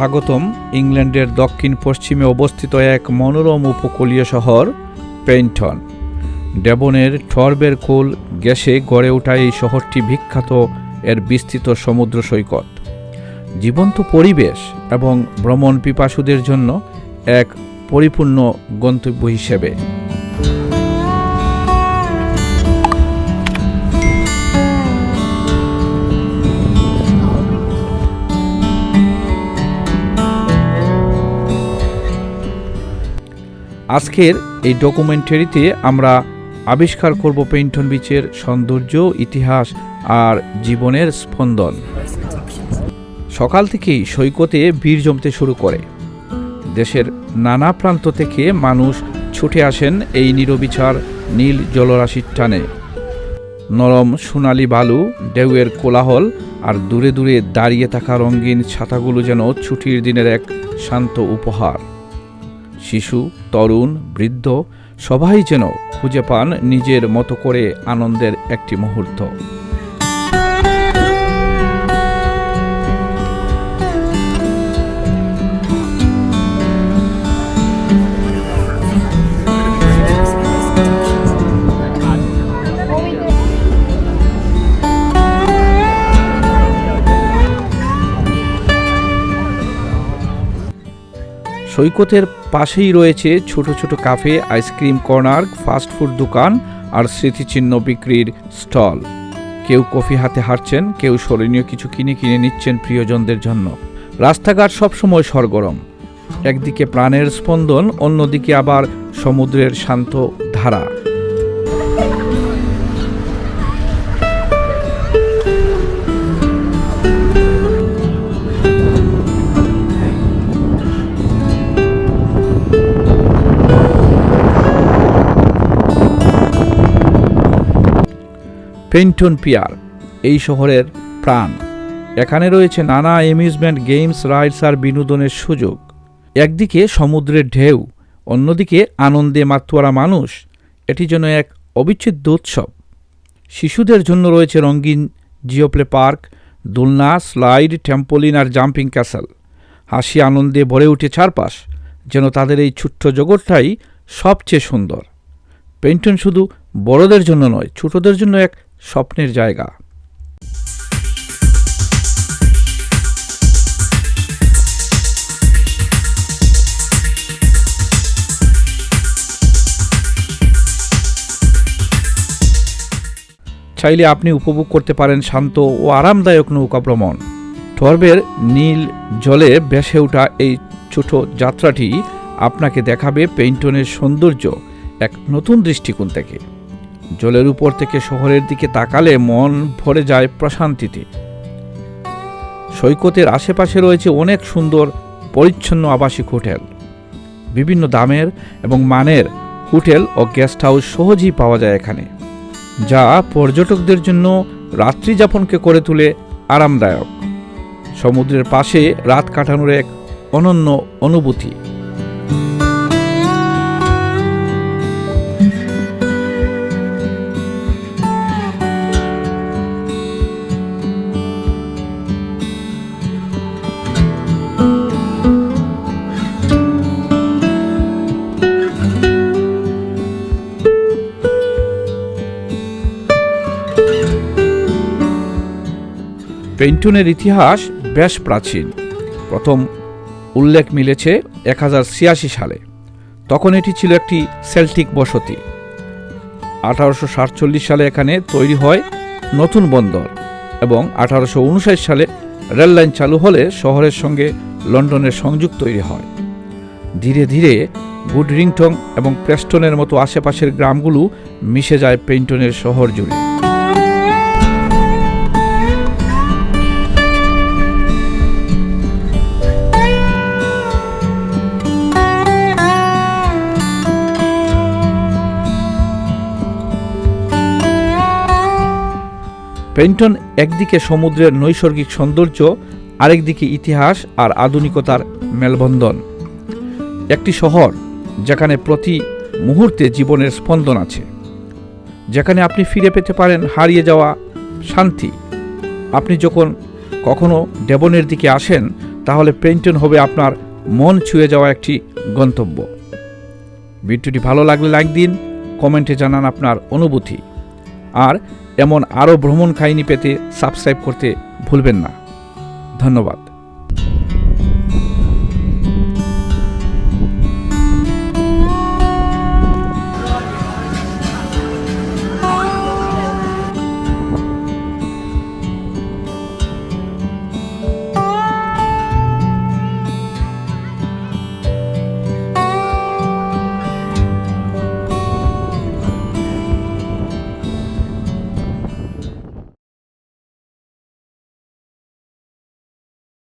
স্বাগতম ইংল্যান্ডের দক্ষিণ পশ্চিমে অবস্থিত এক মনোরম উপকূলীয় শহর, পেইন্টন। ডেবনের টর্বের কোল গ্যাসে গড়ে ওঠা এই শহরটি বিখ্যাত এর বিস্তৃত সমুদ্র সৈকত। জীবন্ত পরিবেশ এবং ভ্রমণ পিপাসুদের জন্য এক পরিপূর্ণ গন্তব্য হিসেবে। আজকের এই ডকুমেন্টারিতে আমরা আবিষ্কার করব পেইন্টন বিচের সৌন্দর্য, ইতিহাস আর জীবনের স্পন্দন। সকাল থেকেই সৈকতে ভিড় জমতে শুরু করে। দেশের নানা প্রান্ত থেকে মানুষ ছুটে আসেন এই নিরবিচার নীল জলরাশির টানে। নরম সোনালি বালু, ঢেউয়ের কোলাহল আর দূরে দূরে দাঁড়িয়ে থাকা রঙিন ছাতাগুলো যেন ছুটির দিনের এক শান্ত উপহার। শিশু তরুণ বৃদ্ধ সবাই যেন খুঁজে পান নিজের মতো করে আনন্দের একটি মুহূর্ত। সৈকতের পাশেই রয়েছে ছোট ছোট কাফে আইসক্রিম কর্নার ফাস্টফুড দোকান আর স্মৃতিচিহ্ন বিক্রির স্টল। কেউ কফি হাতে হাঁটছেন, কেউ স্মরণীয় কিছু কিনে কিনে নিচ্ছেন প্রিয়জনদের জন্য। রাস্তাঘাট সবসময় সরগরম। একদিকে প্রাণের স্পন্দন, অন্যদিকে আবার সমুদ্রের শান্ত ধারা। পেন্টন পিয়ার, এই শহরের প্রাণ। এখানে রয়েছে নানা অ্যামিউজমেন্ট গেমস, রাইডস আর বিনোদনের সুযোগ। একদিকে সমুদ্রের ঢেউ, অন্যদিকে আনন্দে মাতোয়ারা মানুষ। এটি যেন এক অবিচ্ছেদ্য উৎসব। শিশুদের জন্য রয়েছে রঙিন জিওপ্লে পার্ক, দোলনা, স্লাইড টেম্পোলিন আর জাম্পিং ক্যাসেল। হাসি আনন্দে ভরে উঠে চারপাশ, যেন তাদের এই ছোট্ট জগৎটাই সবচেয়ে সুন্দর। পেন্টন শুধু বড়দের জন্য নয়, ছোটদের জন্য এক স্বপ্নের জায়গা। চাইলে আপনি উপভোগ করতে পারেন শান্ত ও আরামদায়ক নৌকা ভ্রমণ। টর্বের নীল জলে ভেসে ওঠা এই ছোট যাত্রাটি আপনাকে দেখাবে পেইন্টনের সৌন্দর্য এক নতুন দৃষ্টিকোণ থেকে। জলের উপর থেকে শহরের দিকে তাকালে মন ভরে যায় প্রশান্তিতে। সৈকতের আশেপাশে রয়েছে অনেক সুন্দর, পরিচ্ছন্ন আবাসিক হোটেল। বিভিন্ন দামের এবং মানের হোটেল ও গেস্ট হাউস সহজেই পাওয়া যায় এখানে, যা পর্যটকদের জন্য রাত্রি যাপনকে করে তুলে আরামদায়ক। সমুদ্রের পাশে রাত কাটানোর এক অনন্য অনুভূতি। পেন্টনের ইতিহাস বেশ প্রাচীন। প্রথম উল্লেখ মিলেছে এক হাজার ছিয়াশি সালে। তখন এটি ছিল একটি সেল্টিক বসতি। আঠারোশো সাতচল্লিশ সালে এখানে তৈরি হয় নতুন বন্দর এবং আঠারোশো উনষাট সালে রেললাইন চালু হলে শহরের সঙ্গে লন্ডনের সংযোগ তৈরি হয়। ধীরে ধীরে গুডরিংটং এবং প্রেস্টনের মতো আশেপাশের গ্রামগুলো মিশে যায় পেইন্টনের শহর জুড়ে। পেন্টন একদিকে সমুদ্রের নৈসর্গিক সৌন্দর্য, আরেকদিকে ইতিহাস আর আধুনিকতার মেলবন্ধন। একটি শহর যেখানে প্রতি মুহূর্তে জীবনের স্পন্দন আছে। যেখানে আপনি ফিরে পেতে পারেন হারিয়ে যাওয়া শান্তি। আপনি যখন কখনো ডেবনের দিকে আসেন, তাহলে পেন্টন হবে আপনার মন ছুঁয়ে যাওয়া একটি গন্তব্য। ভিডিওটি ভালো লাগলে লাইক দিন, কমেন্টে জানান আপনার অনুভূতি। আর এমন আরও ভ্রমণ কাহিনী পেতে সাবস্ক্রাইব করতে ভুলবেন না। ধন্যবাদ।